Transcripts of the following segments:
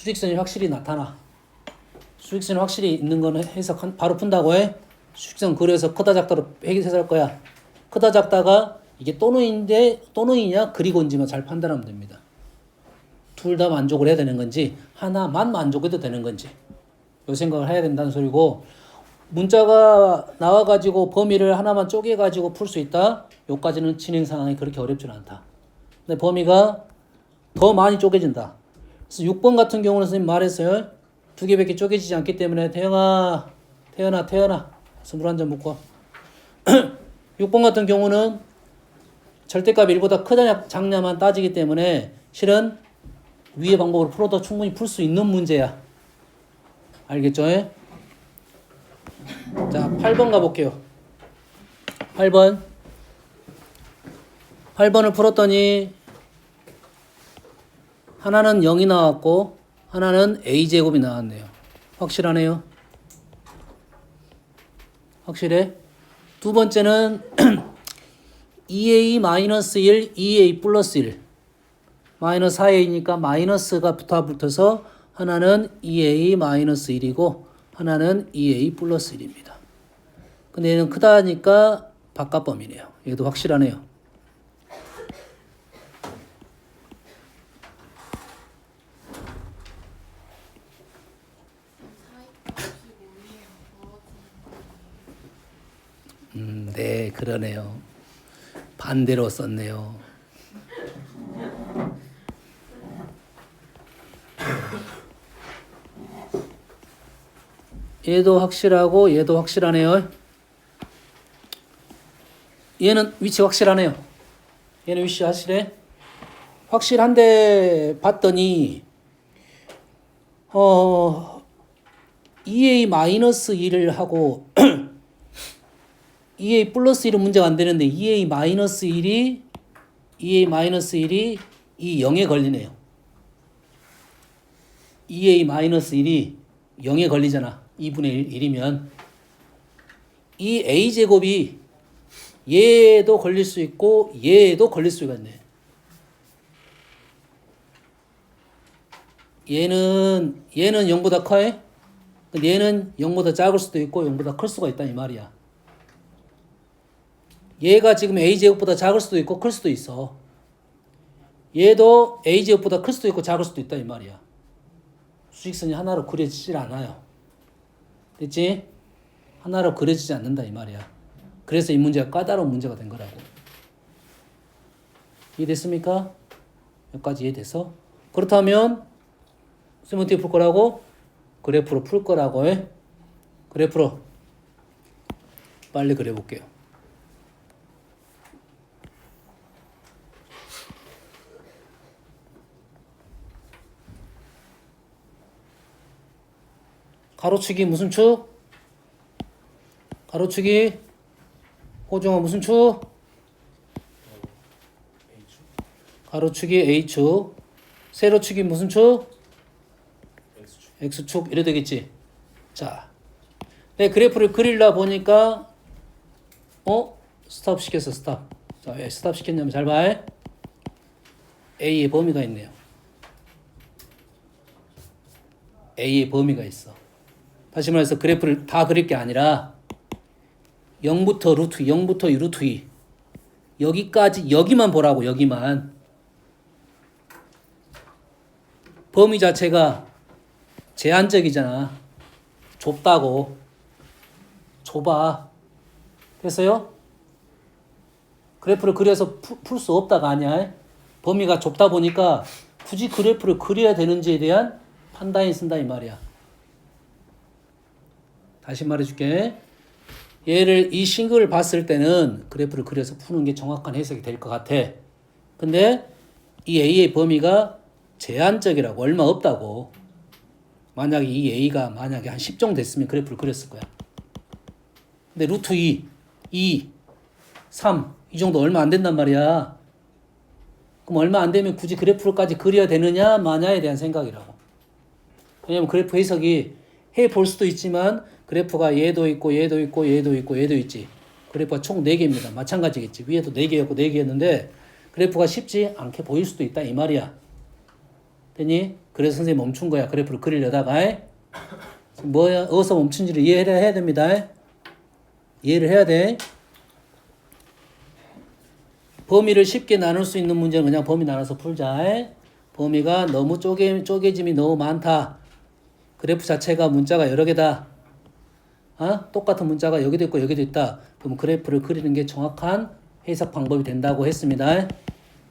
수직선이 확실히 나타나. 수직선이 확실히 있는 거는 해석 바로 푼다고 해. 수직선 그려서 크다 작다로 해석할 거야. 크다 작다가 이게 또는인데 또는이냐 그리고인지만 잘 판단하면 됩니다. 둘 다 만족을 해야 되는 건지 하나만 만족해도 되는 건지 요 생각을 해야 된다는 소리고 문자가 나와가지고 범위를 하나만 쪼개가지고 풀 수 있다. 요까지는 진행 상황이 그렇게 어렵지는 않다. 근데 범위가 더 많이 쪼개진다. 그래서 6번 같은 경우는 선생님 말했어요. 두 개밖에 쪼개지지 않기 때문에 태영아, 태연아, 태연아, 스물 한 잔 먹고. 6번 같은 경우는 절대값 1보다 크냐 작냐만 따지기 때문에 실은 위의 방법으로 풀어도 충분히 풀 수 있는 문제야. 알겠죠? 예? 자, 8번 가볼게요. 8번. 8번을 풀었더니 하나는 0이 나왔고 하나는 a제곱이 나왔네요. 확실하네요. 확실해? 두 번째는 2a-1, 2a 플러스 1. 마이너스 4a니까 마이너스가 붙어 붙어서 하나는 2a-1이고 하나는 2a 플러스 1입니다. 근데 얘는 크다니까 바깥 범위네요. 얘도 확실하네요. 네, 그러네요. 반대로 썼네요. 얘도 확실하고 얘도 확실하네요. 얘는 위치 확실하네요. 얘는 위치 확실해. 확실한데 봤더니 어 2a 마이너스 1을 하고 2a 플러스 1은 문제가 안 되는데 2a 마이너스 1이 2a 마이너스 1이 이 0에 걸리네요. 2a 마이너스 1이 0에 걸리잖아. 2분의 1, 1이면 이 a 제곱이 얘도 걸릴 수 있고 얘도 걸릴 수가 있네. 얘는 얘는 0보다 커해? 얘는 0보다 작을 수도 있고 0보다 클 수가 있다 이 말이야. 얘가 지금 a 제곱보다 작을 수도 있고 클 수도 있어. 얘도 a 제곱보다 클 수도 있고 작을 수도 있다 이 말이야. 수직선이 하나로 그려지질 않아요. 됐지? 하나로 그려지지 않는다 이 말이야. 그래서 이 문제가 까다로운 문제가 된 거라고. 이해됐습니까? 여기까지 이해돼서? 그렇다면 쌤 어떻게 풀 거라고? 그래프로 풀 거라고 해? 그래프로 빨리 그려볼게요. 가로치기 무슨 축? 가로치기 호정아 무슨 축? 가로치기 A축 세로치기 무슨 축? X축 이래 되겠지 자, 내 그래프를 그리려 보니까 어? 스탑 시켰어 스탑 자, 왜 스탑 시켰냐면 잘 봐. A의 범위가 있네요 A의 범위가 있어 다시 말해서 그래프를 다 그릴 게 아니라 0부터 루트 0부터 루트 2 여기까지 여기만 보라고 여기만. 범위 자체가 제한적이잖아. 좁다고. 좁아. 됐어요? 그래프를 그려서 풀 수 없다가 아니야. 범위가 좁다 보니까 굳이 그래프를 그려야 되는지에 대한 판단이 쓴다 이 말이야 다시 말해줄게. 얘를 이 싱글을 봤을 때는 그래프를 그려서 푸는 게 정확한 해석이 될 것 같아. 근데 이 A의 범위가 제한적이라고 얼마 없다고. 만약에 이 A가 만약에 한 10 정도 됐으면 그래프를 그렸을 거야. 근데 루트 2, 2, 3, 이 정도 얼마 안 된단 말이야. 그럼 얼마 안 되면 굳이 그래프까지 그려야 되느냐, 마냐에 대한 생각이라고. 왜냐면 그래프 해석이 해 볼 수도 있지만 그래프가 얘도 있고 얘도 있고 얘도 있고 얘도 있지. 그래프가 총 4개입니다. 마찬가지겠지. 위에도 4개였고 4개였는데 그래프가 쉽지 않게 보일 수도 있다 이 말이야. 되니? 그래서 선생님 멈춘 거야. 그래프를 그리려다가 에? 뭐야 어디서 멈춘지를 이해를 해야 됩니다. 에? 이해를 해야 돼. 범위를 쉽게 나눌 수 있는 문제는 그냥 범위 나눠서 풀자. 에? 범위가 너무 쪼개, 쪼개짐이 너무 많다. 그래프 자체가 문자가 여러 개다. 어? 똑같은 문자가 여기도 있고 여기도 있다. 그럼 그래프를 그리는 게 정확한 해석 방법이 된다고 했습니다.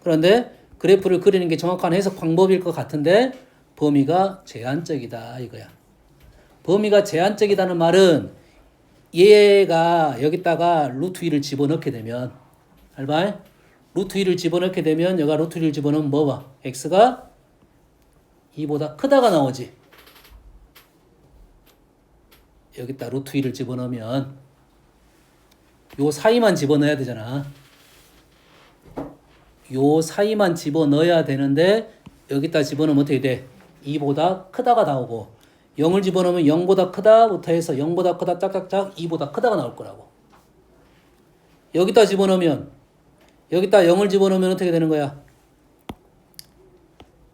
그런데 그래프를 그리는 게 정확한 해석 방법일 것 같은데 범위가 제한적이다 이거야. 범위가 제한적이다는 말은 얘가 여기다가 루트 2를 집어넣게 되면 알바? 루트 2를 집어넣게 되면 여가 루트 2를 집어넣으면 뭐 봐? x가 2보다 크다가 나오지. 여기다 루트 2를 집어넣으면 요 사이만 집어넣어야 되잖아. 요 사이만 집어넣어야 되는데 여기다 집어넣으면 어떻게 돼? 2보다 크다가 나오고 0을 집어넣으면 0보다 크다부터 해서 0보다 크다 짝짝짝 2보다 크다가 나올 거라고. 여기다 집어넣으면 여기다 0을 집어넣으면 어떻게 되는 거야?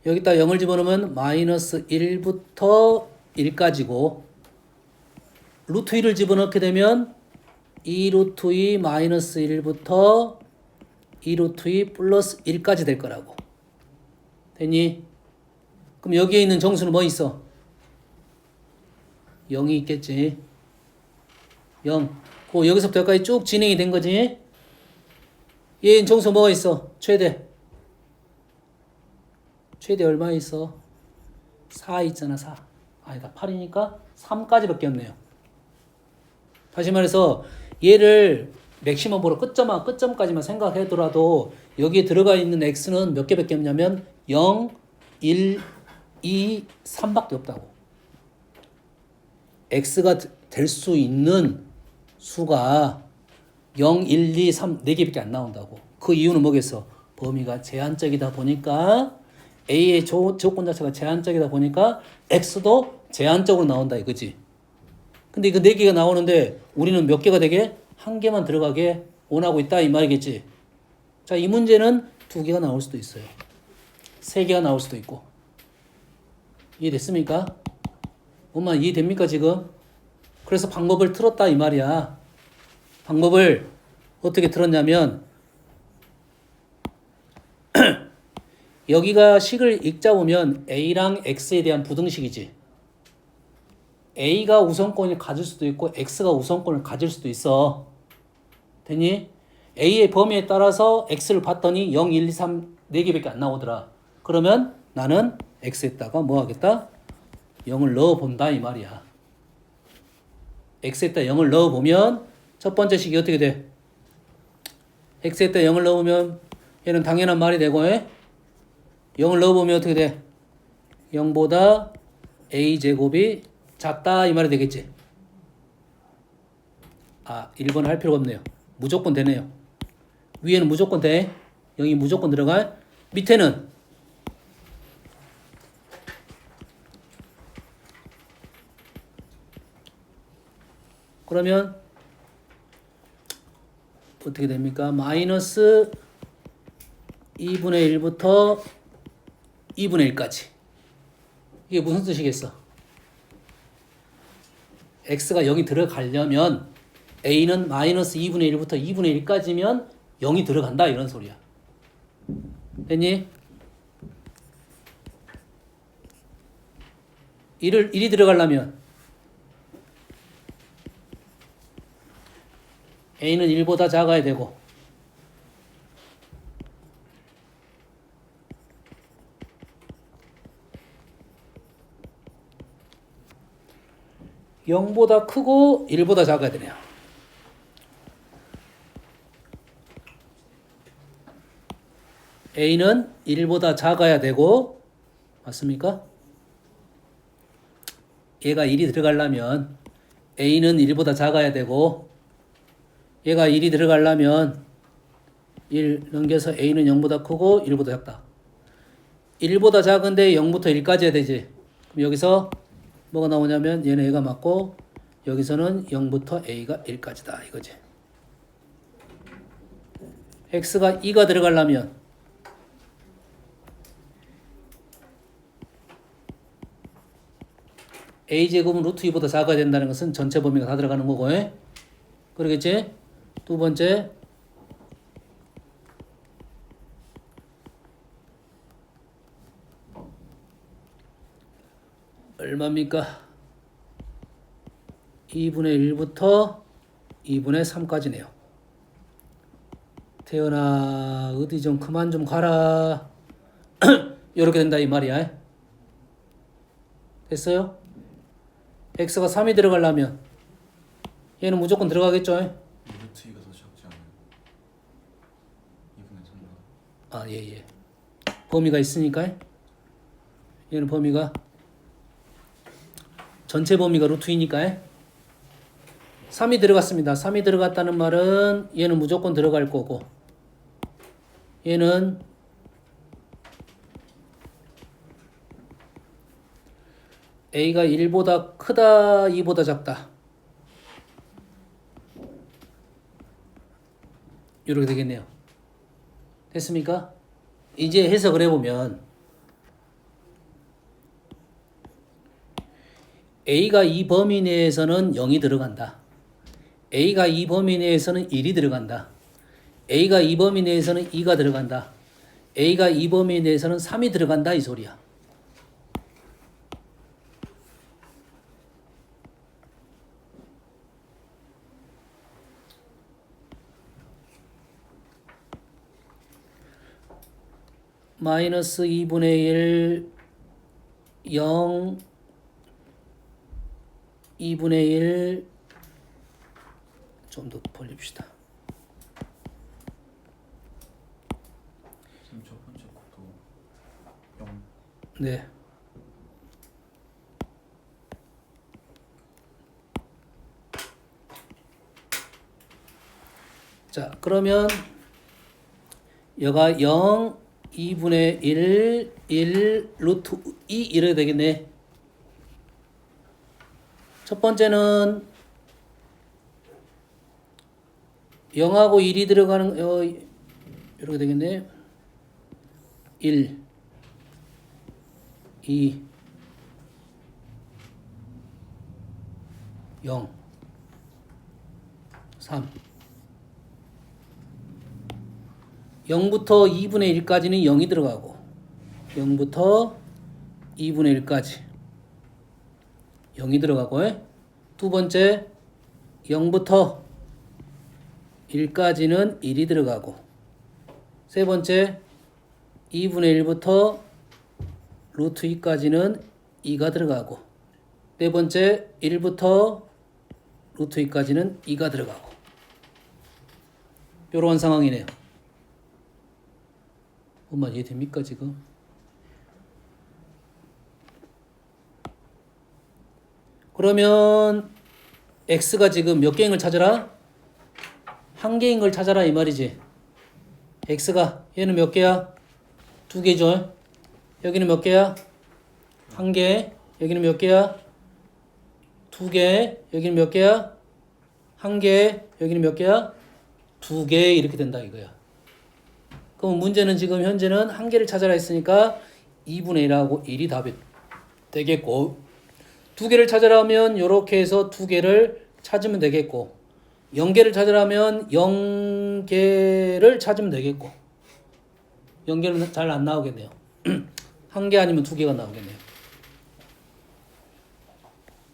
여기다 0을 집어넣으면 마이너스 1부터 1까지고 루트 2를 집어넣게 되면 2 루트 2 마이너스 1부터 2 루트 2 플러스 1까지 될 거라고. 됐니? 그럼 여기에 있는 정수는 뭐 있어? 0이 있겠지. 0. 그 여기서부터 여기까지 쭉 진행이 된 거지. 얘 정수 뭐가 있어? 최대. 최대 얼마 있어? 4 있잖아, 4. 아니다, 8이니까 3까지밖에 없네요. 다시 말해서 얘를 맥시멈으로 끝점만 끝점까지만 생각하더라도 여기에 들어가 있는 x는 몇 개밖에 없냐면 0, 1, 2, 3밖에 없다고. x가 될 수 있는 수가 0, 1, 2, 3, 4개밖에 안 나온다고. 그 이유는 뭐겠어? 범위가 제한적이다 보니까 A의 조, 조건 자체가 제한적이다 보니까 X도 제한적으로 나온다 이거지. 근데 이거 4개가 나오는데 우리는 몇 개가 되게? 한 개만 들어가게 원하고 있다 이 말이겠지. 자, 이 문제는 두 개가 나올 수도 있어요. 세 개가 나올 수도 있고. 이해됐습니까? 엄마 이해됩니까 지금? 그래서 방법을 틀었다 이 말이야. 방법을 어떻게 틀었냐면 여기가 식을 읽자 보면 a랑 x에 대한 부등식이지. A가 우선권을 가질 수도 있고 x가 우선권을 가질 수도 있어. 됐니? a의 범위에 따라서 x를 봤더니 0, 1, 2, 3 4개밖에 안 나오더라. 그러면 나는 x에다가 뭐 하겠다? 0을 넣어 본다 이 말이야. x에다 0을 넣어 보면 첫 번째 식이 어떻게 돼? x에다 0을 넣으면 얘는 당연한 말이 되고 에? 0을 넣어보면 어떻게 돼? 0보다 a제곱이 작다 이 말이 되겠지? 아 1번 할 필요가 없네요. 무조건 되네요. 위에는 무조건 돼. 0이 무조건 들어가. 밑에는 그러면 어떻게 됩니까? 마이너스 2분의 1부터 2분의 1까지. 이게 무슨 뜻이겠어? X가 0이 들어가려면 a는 마이너스 2분의 1부터 2분의 1까지면 0이 들어간다 이런 소리야. 됐니? 1을 1이 들어가려면 a는 1보다 작아야 되고 영보다 크고 1보다 작아야 되네요. a는 1보다 작아야 되고 맞습니까? 얘가 1이 들어가려면 a는 1보다 작아야 되고 얘가 1이 들어가려면 1 넘겨서 a는 0보다 크고 1보다 작다. 1보다 작은데 0부터 1까지 해야 되지. 그럼 여기서 뭐가 나오냐면 얘는 얘가 맞고 여기서는 0부터 a가 1까지다 이거지. x가 2가 들어가려면 a 제곱은 루트 2보다 작아야 된다는 것은 전체 범위가 다 들어가는 거고, 예? 그러겠지? 두 번째, 얼마입니까? 2분의 1부터 2분의 3까지네요. 태연아 어디 좀 그만 좀 가라. 이렇게 된다 이 말이야. 됐어요? x가 3이 들어가려면 얘는 무조건 들어가겠죠? 루트 2가 더 적지 않아요? 2분의 3보다 아, 예, 예. 범위가 있으니까 얘는 범위가 전체 범위가 루트 2니까 3이 들어갔습니다. 3이 들어갔다는 말은 얘는 무조건 들어갈 거고 얘는 a가 1보다 크다, 2보다 작다. 이렇게 되겠네요. 됐습니까? 이제 해석을 해보면 A가 이 범위 내에서는 0이 들어간다. A가 이 범위 내에서는 1이 들어간다. A가 이 범위 내에서는 2가 들어간다. A가 이 범위 내에서는 3이 들어간다 이 소리야. 마이너스 2분의 1, 0, 2분의 1, 좀 더 벌립시다. 선생님 첫 번째 것도 0 네. 자, 그러면 여가 0, 2분의 1, 1, 루트 2 이래야 되겠네. 첫 번째는 0하고 1이 들어가는 어, 이렇게 되겠네. 1 2 0 3 0부터 2분의 1까지는 0이 들어가고 0부터 2분의 1까지 0이 들어가고 예? 두 번째 0부터 1까지는 1이 들어가고 세 번째 2분의 1부터 루트 2까지는 2가 들어가고 네 번째 1부터 루트 2까지는 2가 들어가고 이런 상황이네요. 엄마 이해됩니까 지금? 그러면 x가 지금 몇 개인 걸 찾아라? 한 개인 걸 찾아라 이 말이지. x가 얘는 몇 개야? 두 개죠. 여기는 몇 개야? 한 개. 여기는 몇 개야? 두 개. 여기는 몇 개야? 한 개. 여기는 몇 개야? 두 개. 이렇게 된다 이거야. 그럼 문제는 지금 현재는 한 개를 찾아라 했으니까 2분의 1하고 1이 답이 되겠고 두 개를 찾으라면 이렇게 해서 두 개를 찾으면 되겠고 0개를 찾으라면 0개를 찾으면 되겠고 0개는 잘 안 나오겠네요. 한 개 아니면 두 개가 나오겠네요.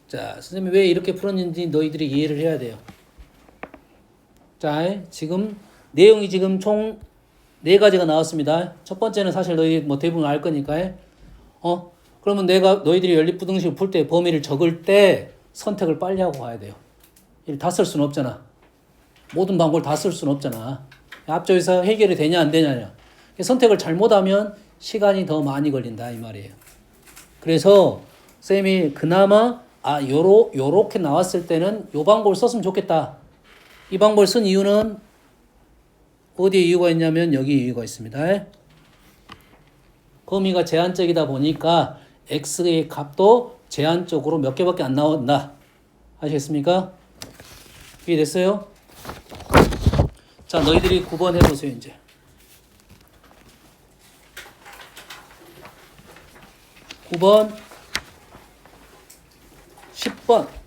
자, 선생님이 왜 이렇게 풀었는지 너희들이 이해를 해야 돼요. 자, 지금 내용이 지금 총 네 가지가 나왔습니다. 첫 번째는 사실 너희 뭐 대부분 알 거니까. 어? 그러면 내가 너희들이 연립부등식을 풀 때 범위를 적을 때 선택을 빨리 하고 가야 돼요. 다 쓸 수는 없잖아. 모든 방법을 다 쓸 수는 없잖아. 앞쪽에서 해결이 되냐 안 되냐냐. 선택을 잘못하면 시간이 더 많이 걸린다 이 말이에요. 그래서 쌤이 그나마 아 요로 요렇게 나왔을 때는 요 방법을 썼으면 좋겠다. 이 방법을 쓴 이유는 어디에 이유가 있냐면 여기 이유가 있습니다. 범위가 제한적이다 보니까 x의 값도 제한적으로 몇 개밖에 안 나온다. 아시겠습니까? 이해됐어요? 자, 너희들이 9번 해보세요, 이제. 9번 10번